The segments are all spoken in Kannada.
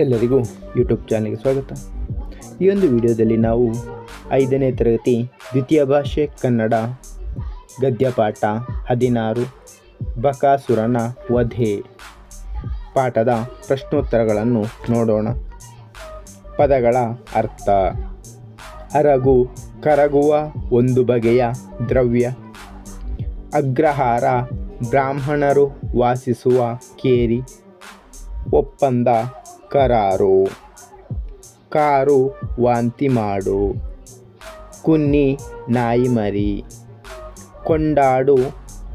ಎಲ್ಲರಿಗೂ ಯೂಟ್ಯೂಬ್ ಚಾನಲ್ಗೆ ಸ್ವಾಗತ. ಈ ಒಂದು ವಿಡಿಯೋದಲ್ಲಿ ನಾವು ಐದನೇ ತರಗತಿ ದ್ವಿತೀಯ ಭಾಷೆ ಕನ್ನಡ ಗದ್ಯಪಾಠ ಹದಿನಾರು, ಬಕಾಸುರನ ವಧೆ ಪಾಠದ ಪ್ರಶ್ನೋತ್ತರಗಳನ್ನು ನೋಡೋಣ. ಪದಗಳ ಅರ್ಥ, ಅರಗು ಕರಗುವ ಒಂದು ಬಗೆಯ ದ್ರವ್ಯ, ಅಗ್ರಹಾರ ಬ್ರಾಹ್ಮಣರು ವಾಸಿಸುವ ಕೇರಿ, ಒಪ್ಪಂದ ಕರಾರು. ಕಾರು ವಾಂತಿ ಮಾಡು. ಕುನ್ನಿ ನಾಯಿ ಮರಿ. ಕೊಂಡಾಡು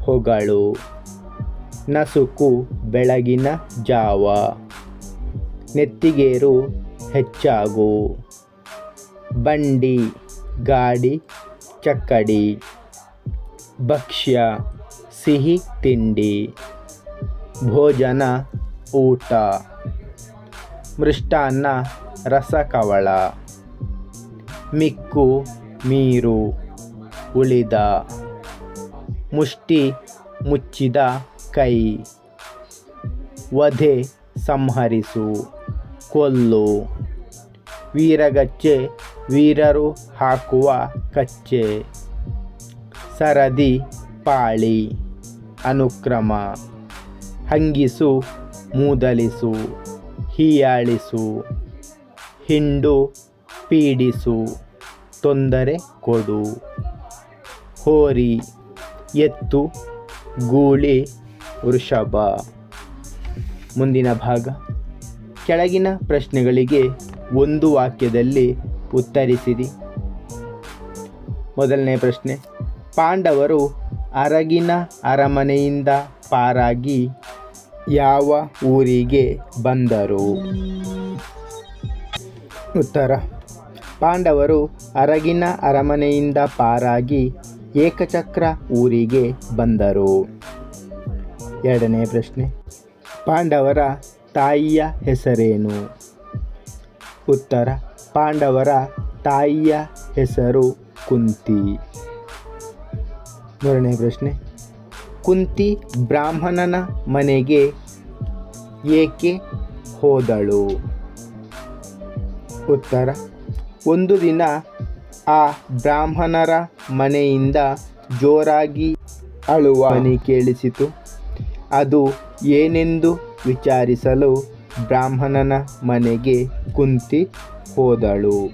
ಹೊಗಳು. ನಸುಕು ಬೆಳಗಿನ ಜಾವ. ನೆತ್ತಿಗೇರು ಹೆಚ್ಚಾಗು. ಬಂಡಿ, ಗಾಡಿ, ಚಕ್ಕಡಿ. ಭಕ್ಷ್ಯ, ಸಿಹಿ ತಿಂಡಿ. ಭೋಜನ, ಊಟ. ಮೃಷ್ಟಾನ್ನ ರಸಕವಳ ಮಿಕ್ಕು, ಮೀರು, ಉಳಿದ. ಮುಷ್ಟಿ, ಮುಚ್ಚಿದ ಕೈ. ವಧೆ, ಸಂಹರಿಸು. ಕೊಲ್ಲು. ವೀರಗಚ್ಚೆ, ವೀರರು ಹಾಕುವ ಕಚ್ಚೆ. ಸರದಿ, ಪಾಳಿ. ಅನುಕ್ರಮ. ಹಂಗಿಸು, ಮೂದಲಿಸು. ಹೀಯಾಳಿಸು, ಹಿಂಡು ಪೀಡಿಸು, ತೊಂದರೆ ಕೊಡು. ಹೋರಿ, ಎತ್ತು, ಗೂಳಿ, ವೃಷಭ. ಮುಂದಿನ ಭಾಗ. ಕೆಳಗಿನ ಪ್ರಶ್ನೆಗಳಿಗೆ ಒಂದು ವಾಕ್ಯದಲ್ಲಿ ಉತ್ತರಿಸಿರಿ ಮೊದಲನೇ ಪ್ರಶ್ನೆ. ಪಾಂಡವರು ಅರಗಿನ ಅರಮನೆಯಿಂದ ಪಾರಾಗಿ ಯಾವ ಊರಿಗೆ ಬಂದರು? ಉತ್ತರ. ಪಾಂಡವರು ಅರಗಿನ ಅರಮನೆಯಿಂದ ಪಾರಾಗಿ ಏಕಚಕ್ರ ಊರಿಗೆ ಬಂದರು. ಎರಡನೇ ಪ್ರಶ್ನೆ. ಪಾಂಡವರ ತಾಯಿಯ ಹೆಸರೇನು? ಉತ್ತರ. ಪಾಂಡವರ ತಾಯಿಯ ಹೆಸರು ಕುಂತಿ. ಮೂರನೇ ಪ್ರಶ್ನೆ. ಕುಂತಿ ಬ್ರಾಹ್ಮಣನ ಮನೆಗೆ ಏಕೆ ಹೋದಳು? ಉತ್ತರ, ಒಂದು ದಿನ ಆ ಬ್ರಾಹ್ಮಣರ ಮನೆಯಿಂದ ಜೋರಾಗಿ ಅಳುವ ಕೇಳಿಸಿತು. ಅದು ಏನೆಂದು ವಿಚಾರಿಸಲು ಬ್ರಾಹ್ಮಣನ ಮನೆಗೆ ಕುಂತಿ ಹೋದಳು.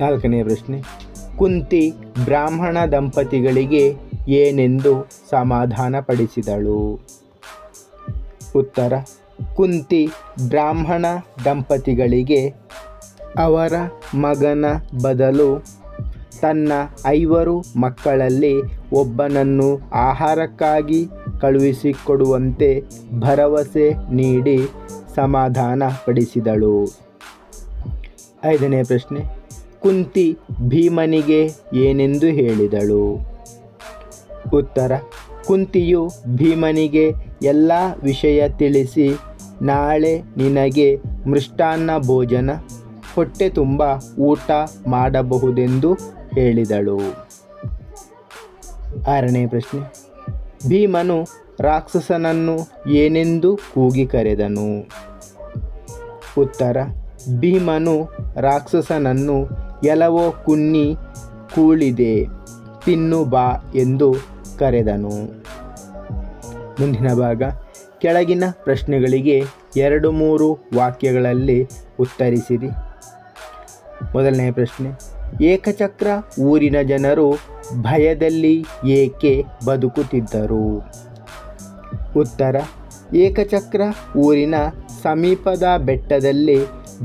ನಾಲ್ಕನೇ ಪ್ರಶ್ನೆ, ಕುಂತಿ ಬ್ರಾಹ್ಮಣ ದಂಪತಿಗಳಿಗೆ ಏನೆಂದು ಸಮಾಧಾನಪಡಿಸಿದಳು. ಉತ್ತರ, ಕುಂತಿ ಬ್ರಾಹ್ಮಣ ದಂಪತಿಗಳಿಗೆ ಅವರ ಮಗನ ಬದಲು ತನ್ನ ಐವರು ಮಕ್ಕಳಲ್ಲಿ ಒಬ್ಬನನ್ನು ಆಹಾರಕ್ಕಾಗಿ ಕಳುಹಿಸಿಕೊಡುವಂತೆ ಭರವಸೆ ನೀಡಿ ಸಮಾಧಾನಪಡಿಸಿದಳು. ಐದನೇ ಪ್ರಶ್ನೆ, ಕುಂತಿ ಭೀಮನಿಗೆ ಏನೆಂದು ಹೇಳಿದಳು? ಉತ್ತರ. ಕುಂತಿಯು ಭೀಮನಿಗೆ ಎಲ್ಲ ವಿಷಯ ತಿಳಿಸಿ, ನಾಳೆ ನಿನಗೆ ಮೃಷ್ಟಾನ್ನ ಭೋಜನ. ಹೊಟ್ಟೆ ತುಂಬ ಊಟ ಮಾಡಬಹುದೆಂದು ಹೇಳಿದಳು. ಆರನೇ ಪ್ರಶ್ನೆ. ಭೀಮನು ರಾಕ್ಷಸನನ್ನು ಏನೆಂದು ಕೂಗಿ ಕರೆದನು? ಉತ್ತರ. ಭೀಮನು ರಾಕ್ಷಸನನ್ನು ಎಲವೋ ಕುನ್ನಿ, ಕೂಳಿದೆ, ತಿನ್ನು ಬಾ ಎಂದು ಕರೆದನು. ಮುಂದಿನ ಭಾಗ, ಕೆಳಗಿನ ಪ್ರಶ್ನೆಗಳಿಗೆ ಎರಡು ಮೂರು ವಾಕ್ಯಗಳಲ್ಲಿ ಉತ್ತರಿಸಿರಿ. ಮೊದಲನೇ ಪ್ರಶ್ನೆ, ಏಕಚಕ್ರ ಊರಿನ ಜನರು ಭಯದಲ್ಲಿ ಏಕೆ ಬದುಕುತ್ತಿದ್ದರು? ಉತ್ತರ, ಏಕಚಕ್ರ ಊರಿನ ಸಮೀಪದ ಬೆಟ್ಟದಲ್ಲಿ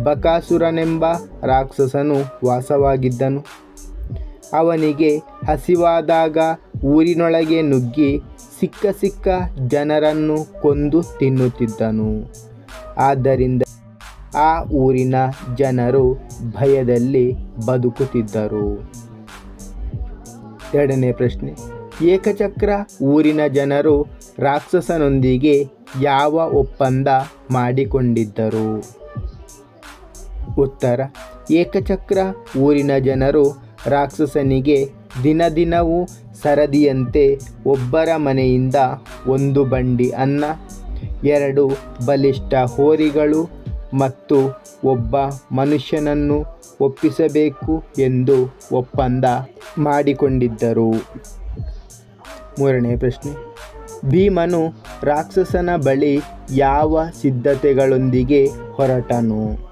ಬಕಾಸುರನೆಂಬ ರಾಕ್ಷಸನು ವಾಸವಾಗಿದ್ದನು. ಅವನಿಗೆ ಹಸಿವಾದಾಗ ಊರಿನೊಳಗೆ ನುಗ್ಗಿ ಸಿಕ್ಕ ಸಿಕ್ಕ ಜನರನ್ನು ಕೊಂದು ತಿನ್ನುತ್ತಿದ್ದನು. ಆದ್ದರಿಂದ ಆ ಊರಿನ ಜನರು ಭಯದಲ್ಲಿ ಬದುಕುತ್ತಿದ್ದರು. ಎರಡನೇ ಪ್ರಶ್ನೆ, ಏಕಚಕ್ರ ಊರಿನ ಜನರು ರಾಕ್ಷಸನೊಂದಿಗೆ ಯಾವ ಒಪ್ಪಂದ ಮಾಡಿಕೊಂಡಿದ್ದರು? ಉತ್ತರ, ಏಕಚಕ್ರ ಊರಿನ ಜನರು ರಾಕ್ಷಸನಿಗೆ ದಿನ ದಿನವೂ ಸರದಿಯಂತೆ ಒಬ್ಬರ ಮನೆಯಿಂದ ಒಂದು ಬಂಡಿ ಅನ್ನ, ಎರಡು ಬಲಿಷ್ಠ ಹೋರಿಗಳು ಮತ್ತು ಒಬ್ಬ ಮನುಷ್ಯನನ್ನು ಒಪ್ಪಿಸಬೇಕು ಎಂದು ಒಪ್ಪಂದ ಮಾಡಿಕೊಂಡಿದ್ದರು. ಮೂರನೇ ಪ್ರಶ್ನೆ. ಭೀಮನು ರಾಕ್ಷಸನ ಬಳಿ ಯಾವ ಸಿದ್ಧತೆಗಳೊಂದಿಗೆ ಹೊರಟನು?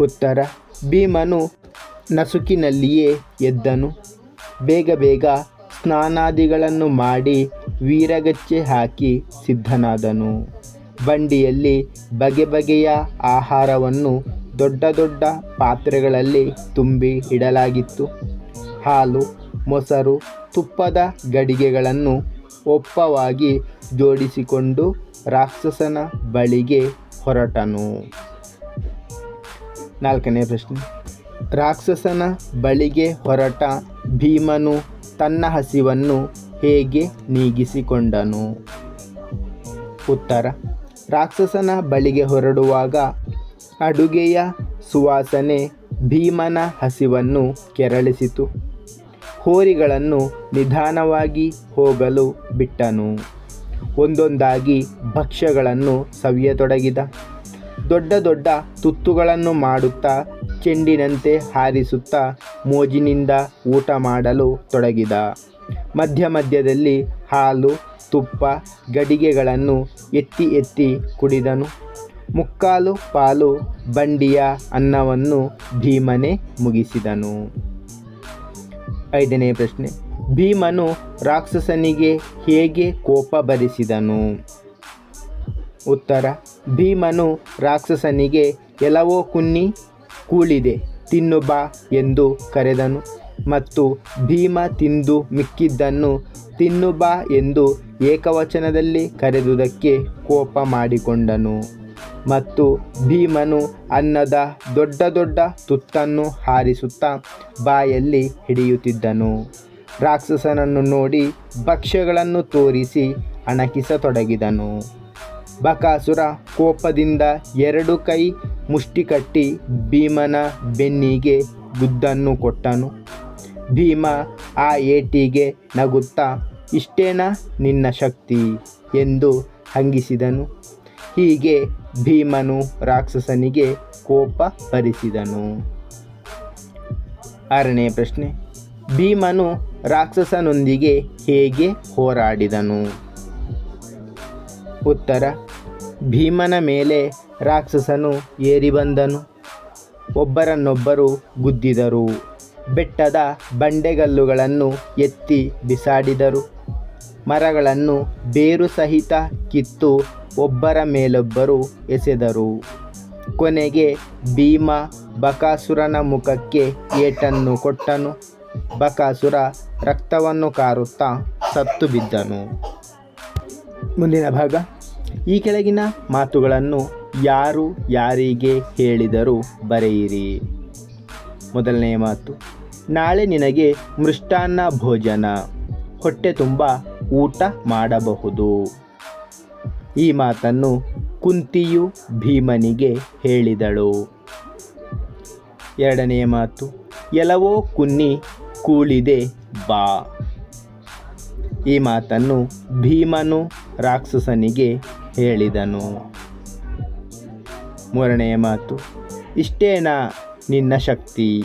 ಉತ್ತರ. ಭೀಮನು ನಸುಕಿನಲ್ಲಿಯೇ ಎದ್ದನು. ಬೇಗ ಬೇಗ ಸ್ನಾನಾದಿಗಳನ್ನು ಮಾಡಿ ವೀರಗಚ್ಚೆ ಹಾಕಿ ಸಿದ್ಧನಾದನು. ಬಂಡಿಯಲ್ಲಿ ಬಗೆ ಬಗೆಯ ಆಹಾರವನ್ನು ದೊಡ್ಡ ದೊಡ್ಡ ಪಾತ್ರೆಗಳಲ್ಲಿ ತುಂಬಿ ಇಡಲಾಗಿತ್ತು. ಹಾಲು, ಮೊಸರು, ತುಪ್ಪದ ಗಡಿಗೆಗಳನ್ನು ಒಪ್ಪವಾಗಿ ಜೋಡಿಸಿಕೊಂಡು ರಾಕ್ಷಸನ ಬಳಿಗೆ ಹೊರಟನು. ನಾಲ್ಕನೇ ಪ್ರಶ್ನೆ. ರಾಕ್ಷಸನ ಬಳಿಗೆ ಹೊರಟ ಭೀಮನು ತನ್ನ ಹಸಿವನ್ನು ಹೇಗೆ ನೀಗಿಸಿಕೊಂಡನು? ಉತ್ತರ, ರಾಕ್ಷಸನ ಬಳಿಗೆ ಹೊರಡುವಾಗ ಅಡುಗೆಯ ಸುವಾಸನೆ ಭೀಮನ ಹಸಿವನ್ನು ಕೆರಳಿಸಿತು. ಹೋರಿಗಳನ್ನು ನಿಧಾನವಾಗಿ ಹೋಗಲು ಬಿಟ್ಟನು. ಒಂದೊಂದಾಗಿ ಭಕ್ಷ್ಯಗಳನ್ನು ಸವಿಯತೊಡಗಿದ. ದೊಡ್ಡ ದೊಡ್ಡ ತುತ್ತುಗಳನ್ನು ಮಾಡುತ್ತಾ ಚೆಂಡಿನಂತೆ ಹಾರಿಸುತ್ತಾ ಮೋಜಿನಿಂದ ಊಟ ಮಾಡಲು ತೊಡಗಿದ. ಮಧ್ಯ ಮಧ್ಯದಲ್ಲಿ ಹಾಲು, ತುಪ್ಪ, ಗಡಿಗೆಗಳನ್ನು ಎತ್ತಿ ಎತ್ತಿ ಕುಡಿದನು. ಮುಕ್ಕಾಲು ಪಾಲು ಬಂಡಿಯ ಅನ್ನವನ್ನು ಭೀಮನೆ ಮುಗಿಸಿದನು. ಐದನೇ ಪ್ರಶ್ನೆ. ಭೀಮನು ರಾಕ್ಷಸನಿಗೆ ಹೇಗೆ ಕೋಪ ಭರಿಸಿದನು ಉತ್ತರ. ಭೀಮನು ರಾಕ್ಷಸನಿಗೆ, ಎಲ್ಲವೋ ಕುನ್ನಿ ಕೂಳಿದೆ ತಿನ್ನು ಬಾ ಎಂದು ಕರೆದನು. ಮತ್ತು ಭೀಮ ತಿಂದು ಮಿಕ್ಕಿದ್ದನ್ನು ತಿನ್ನು ಬಾ ಎಂದು ಏಕವಚನದಲ್ಲಿ ಕರೆದುದಕ್ಕೆ ಕೋಪ ಮಾಡಿಕೊಂಡನು. ಮತ್ತು ಭೀಮನು ಅನ್ನದ ದೊಡ್ಡ ದೊಡ್ಡ ತುತ್ತನ್ನು ಹಾರಿಸುತ್ತಾ ಬಾಯಲ್ಲಿ ಹಿಡಿಯುತ್ತಿದ್ದನು. ರಾಕ್ಷಸನನ್ನು ನೋಡಿ ಭಕ್ಷ್ಯಗಳನ್ನು ತೋರಿಸಿ ಅಣಕಿಸತೊಡಗಿದನು. ಬಕಾಸುರ ಕೋಪದಿಂದ ಎರಡು ಕೈ ಮುಷ್ಟಿ ಕಟ್ಟಿ ಭೀಮನ ಬೆನ್ನಿಗೆ ಗುದ್ದನ್ನು ಕೊಟ್ಟನು. ಭೀಮ ಆ ಏಟಿಗೆ ನಗುತ್ತಾ, ಇಷ್ಟೇನಾ ನಿನ್ನ ಶಕ್ತಿ? ಎಂದು ಹಂಗಿಸಿದನು. ಹೀಗೆ ಭೀಮನು ರಾಕ್ಷಸನಿಗೆ ಕೋಪ ಭರಿಸಿದನು ಆರನೇ ಪ್ರಶ್ನೆ. ಭೀಮನು ರಾಕ್ಷಸನೊಂದಿಗೆ ಹೇಗೆ ಹೋರಾಡಿದನು? ಉತ್ತರ. ಭೀಮನ ಮೇಲೆ ರಾಕ್ಷಸನು ಏರಿ ಬಂದನು. ಒಬ್ಬರನ್ನೊಬ್ಬರು ಗುದ್ದಿದರು. ಬೆಟ್ಟದ ಬಂಡೆಗಲ್ಲುಗಳನ್ನು ಎತ್ತಿ ಬಿಸಾಡಿದರು. ಮರಗಳನ್ನು ಬೇರು ಸಹಿತ ಕಿತ್ತು ಒಬ್ಬರ ಮೇಲೊಬ್ಬರು ಎಸೆದರು. ಕೊನೆಗೆ ಭೀಮ ಬಕಾಸುರನ ಮುಖಕ್ಕೆ ಏಟನ್ನು ಕೊಟ್ಟನು. ಬಕಾಸುರ ರಕ್ತವನ್ನು ಕಾರುತ್ತಾ ಸತ್ತು ಬಿದ್ದನು. ಮುಂದಿನ ಭಾಗ. ಈ ಕೆಳಗಿನ ಮಾತುಗಳನ್ನು ಯಾರು ಯಾರಿಗೆ ಹೇಳಿದರು ಬರೆಯಿರಿ. ಮೊದಲನೆಯ ಮಾತು, ನಾಳೆ ನಿನಗೆ ಮೃಷ್ಟಾನ್ನ ಭೋಜನ, ಹೊಟ್ಟೆ ತುಂಬ ಊಟ ಮಾಡಬಹುದು. ಈ ಮಾತನ್ನು ಕುಂತಿಯು ಭೀಮನಿಗೆ ಹೇಳಿದಳು. ಎರಡನೆಯ ಮಾತು ಎಲವೋ ಕುನ್ನಿ ಕೂಳಿದೆ ಬಾ. ಈ ಮಾತನ್ನು ಭೀಮನು ರಾಕ್ಷಸನಿಗೆ ಹೇಳಿದನು. ಮೂರನೆಯ ಮಾತು, ಇಷ್ಟೇನಾ ನಿನ್ನ ಶಕ್ತಿ?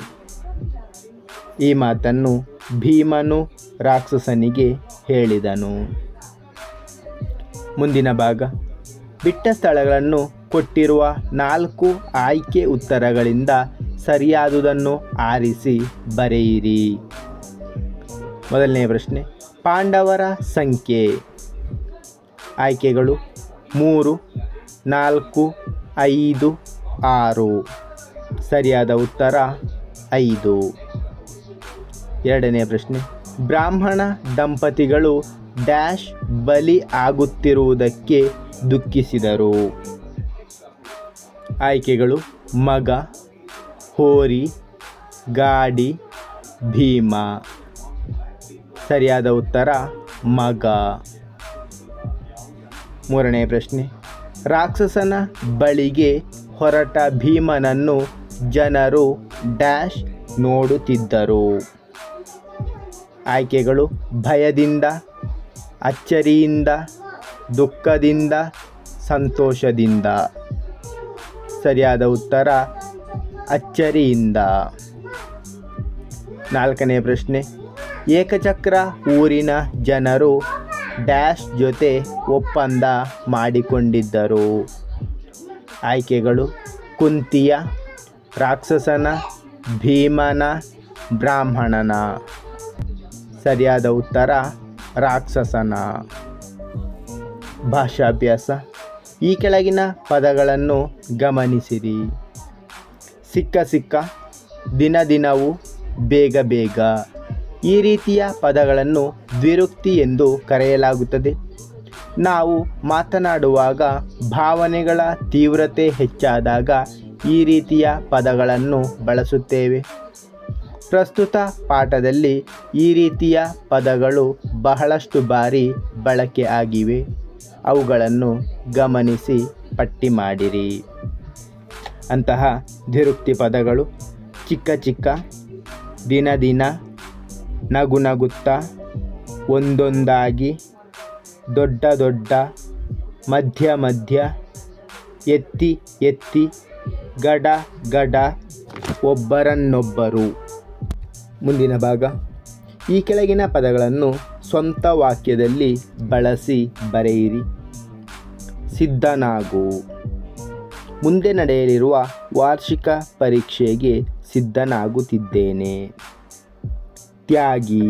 ಈ ಮಾತನ್ನು ಭೀಮನು ರಾಕ್ಷಸನಿಗೆ ಹೇಳಿದನು. ಮುಂದಿನ ಭಾಗ, ಬಿಟ್ಟ ಸ್ಥಳಗಳನ್ನು ಕೊಟ್ಟಿರುವ ನಾಲ್ಕು ಆಯ್ಕೆ ಉತ್ತರಗಳಿಂದ ಸರಿಯಾದುದನ್ನು ಆರಿಸಿ ಬರೆಯಿರಿ. ಮೊದಲನೇ ಪ್ರಶ್ನೆ, ಪಾಂಡವರ ಸಂಖ್ಯೆ. ಆಯ್ಕೆಗಳು ಮೂರು, ನಾಲ್ಕು, ಐದು, ಆರು. ಸರಿಯಾದ ಉತ್ತರ ಐದು. ಎರಡನೇ ಪ್ರಶ್ನೆ, ಬ್ರಾಹ್ಮಣ ದಂಪತಿಗಳು ಡ್ಯಾಶ್ ಬಲಿ ಆಗುತ್ತಿರುವುದಕ್ಕೆ ದುಃಖಿಸಿದರು. ಆಯ್ಕೆಗಳು, ಮಗ, ಹೋರಿ, ಗಾಡಿ, ಭೀಮ. ಸರಿಯಾದ ಉತ್ತರ ಮಗ. ಮೂರನೇ ಪ್ರಶ್ನೆ. ರಾಕ್ಷಸನ ಬಳಿಗೆ ಹೊರಟ ಭೀಮನನ್ನು ಜನರು ಡ್ಯಾಶ್ ನೋಡುತ್ತಿದ್ದರು. ಆಯ್ಕೆಗಳು, ಭಯದಿಂದ, ಅಚ್ಚರಿಯಿಂದ, ದುಃಖದಿಂದ, ಸಂತೋಷದಿಂದ. ಸರಿಯಾದ ಉತ್ತರ, ಅಚ್ಚರಿಯಿಂದ. ನಾಲ್ಕನೇ ಪ್ರಶ್ನೆ. ಏಕಚಕ್ರ ಊರಿನ ಜನರು ಡ್ಯಾಶ್ ಜೊತೆ ಒಪ್ಪಂದ ಮಾಡಿಕೊಂಡಿದ್ದರು. ಆಯ್ಕೆಗಳು, ಕುಂತಿಯ ರಾಕ್ಷಸನ, ಭೀಮನ, ಬ್ರಾಹ್ಮಣನ. ಸರಿಯಾದ ಉತ್ತರ, ರಾಕ್ಷಸನ. ಭಾಷಾಭ್ಯಾಸ, ಈ ಕೆಳಗಿನ ಪದಗಳನ್ನು ಗಮನಿಸಿರಿ. ಸಿಕ್ಕ ಸಿಕ್ಕ, ದಿನ ದಿನವೂ ಬೇಗ ಬೇಗ. ಈ ರೀತಿಯ ಪದಗಳನ್ನು ದ್ವಿರುಕ್ತಿ ಎಂದು ಕರೆಯಲಾಗುತ್ತದೆ. ನಾವು ಮಾತನಾಡುವಾಗ ಭಾವನೆಗಳ ತೀವ್ರತೆ ಹೆಚ್ಚಾದಾಗ ಈ ರೀತಿಯ ಪದಗಳನ್ನು ಬಳಸುತ್ತೇವೆ. ಪ್ರಸ್ತುತ ಪಾಠದಲ್ಲಿ ಈ ರೀತಿಯ ಪದಗಳು ಬಹಳಷ್ಟು ಬಾರಿ ಬಳಕೆ ಆಗಿವೆ. ಅವುಗಳನ್ನು ಗಮನಿಸಿ ಪಟ್ಟಿ ಮಾಡಿರಿ. ಅಂತಹ ದ್ವಿರುಕ್ತಿ ಪದಗಳು ಚಿಕ್ಕ ಚಿಕ್ಕ, ದಿನ ದಿನ ನಗು ನಗುತ್ತಾ ಒಂದೊಂದಾಗಿ ದೊಡ್ಡ ದೊಡ್ಡ ಮಧ್ಯ ಮಧ್ಯ ಎತ್ತಿ ಎತ್ತಿ ಗಡ ಗಡ ಒಬ್ಬರನ್ನೊಬ್ಬರು. ಮುಂದಿನ ಭಾಗ. ಈ ಕೆಳಗಿನ ಪದಗಳನ್ನು ಸ್ವಂತ ವಾಕ್ಯದಲ್ಲಿ ಬಳಸಿ ಬರೆಯಿರಿ. ಸಿದ್ಧನಾಗು. ಮುಂದೆ ನಡೆಯಲಿರುವ ವಾರ್ಷಿಕ ಪರೀಕ್ಷೆಗೆ ಸಿದ್ಧನಾಗುತ್ತಿದ್ದೇನೆ. ತ್ಯಾಗಿ.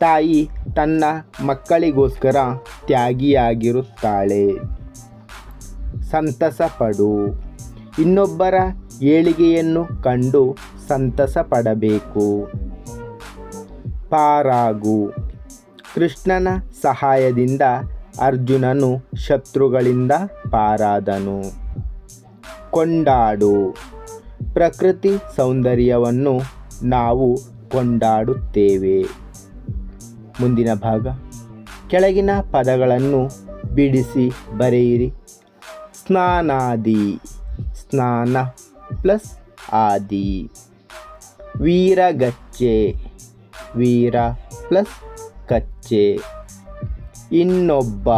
ತಾಯಿ ತನ್ನ ಮಕ್ಕಳಿಗೋಸ್ಕರ ತ್ಯಾಗಿಯಾಗಿರುತ್ತಾಳೆ. ಸಂತಸ ಪಡು ಇನ್ನೊಬ್ಬರ ಏಳಿಗೆಯನ್ನು ಕಂಡು ಸಂತಸ ಪಡಬೇಕು ಪಾರಾಗು. ಕೃಷ್ಣನ ಸಹಾಯದಿಂದ ಅರ್ಜುನನು ಶತ್ರುಗಳಿಂದ ಪಾರಾದನು. ಕೊಂಡಾಡು. ಪ್ರಕೃತಿ ಸೌಂದರ್ಯವನ್ನು ನಾವು ಕೊಂಡಾಡುತ್ತೇವೆ. ಮುಂದಿನ ಭಾಗ. ಕೆಳಗಿನ ಪದಗಳನ್ನು ಬಿಡಿಸಿ ಬರೆಯಿರಿ. ಸ್ನಾನಾದಿ. ಸ್ನಾನ ಪ್ಲಸ್ ಆದಿ. ವೀರಗಚ್ಚೆ. ವೀರ ಪ್ಲಸ್ ಕಚ್ಚೆ. ಇನ್ನೊಬ್ಬ.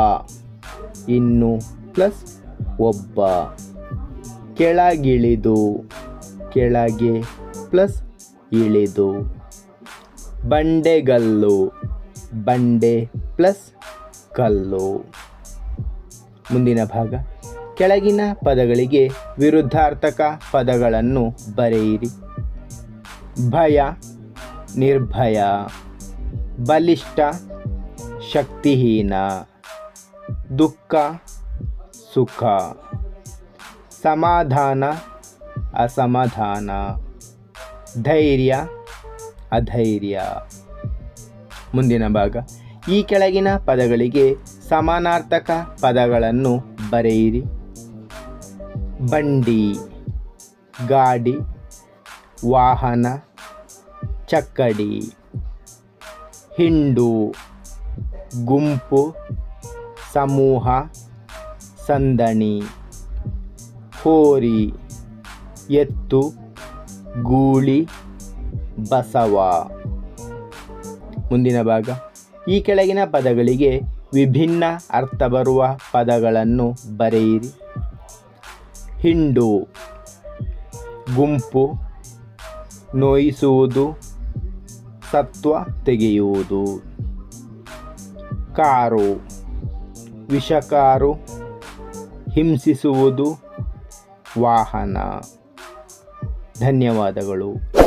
ಇನ್ನು ಪ್ಲಸ್ ಒಬ್ಬ. ಕೆಳಗಿಳಿದು. ಕೆಳಗೆ ಪ್ಲಸ್ ಇಳಿದು. ಬಂಡೆಗಲ್ಲು. ಬಂಡೆ ಪ್ಲಸ್ ಕಲ್ಲು. ಮುಂದಿನ ಭಾಗ. ಕೆಳಗಿನ ಪದಗಳಿಗೆ ವಿರುದ್ಧಾರ್ಥಕ ಪದಗಳನ್ನು ಬರೆಯಿರಿ. ಭಯ, ನಿರ್ಭಯ, ಬಲಿಷ್ಠ, ಶಕ್ತಿಹೀನ, ದುಃಖ, ಸುಖ. ಸಮಾಧಾನ, ಅಸಮಾಧಾನ. ಧೈರ್ಯ ಅಧೈರ್ಯ. ಮುಂದಿನ ಭಾಗ, ಈ ಕೆಳಗಿನ ಪದಗಳಿಗೆ ಸಮಾನಾರ್ಥಕ ಪದಗಳನ್ನು ಬರೆಯಿರಿ. ಬಂಡಿ, ಗಾಡಿ, ವಾಹನ, ಚಕ್ಕಡಿ, ಹಿಂಡು, ಗುಂಪು, ಸಮೂಹ, ಸಂದಣಿ, ಹೋರಿ, ಎತ್ತು, ಗೂಳಿ. ಬಸವ. ಮುಂದಿನ ಭಾಗ. ಈ ಕೆಳಗಿನ ಪದಗಳಿಗೆ ವಿಭಿನ್ನ ಅರ್ಥ ಬರುವ ಪದಗಳನ್ನು ಬರೆಯಿರಿ. ಹಿಂಡು, ಗುಂಪು, ನೋಯಿಸುವುದು, ಸತ್ವ ತೆಗೆಯುವುದು. ಕಾರು, ವಿಷಕಾರು, ಹಿಂಸಿಸುವುದು, ವಾಹನ. ಧನ್ಯವಾದಗಳು.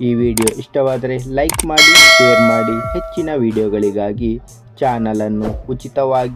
ಈ ವಿಡಿಯೋ ಇಷ್ಟವಾದರೆ ಲೈಕ್ ಮಾಡಿ ಶೇರ್ ಮಾಡಿ ಹೆಚ್ಚಿನ ವಿಡಿಯೋಗಳಿಗಾಗಿ ಚಾನಲನ್ನು ಉಚಿತವಾಗಿ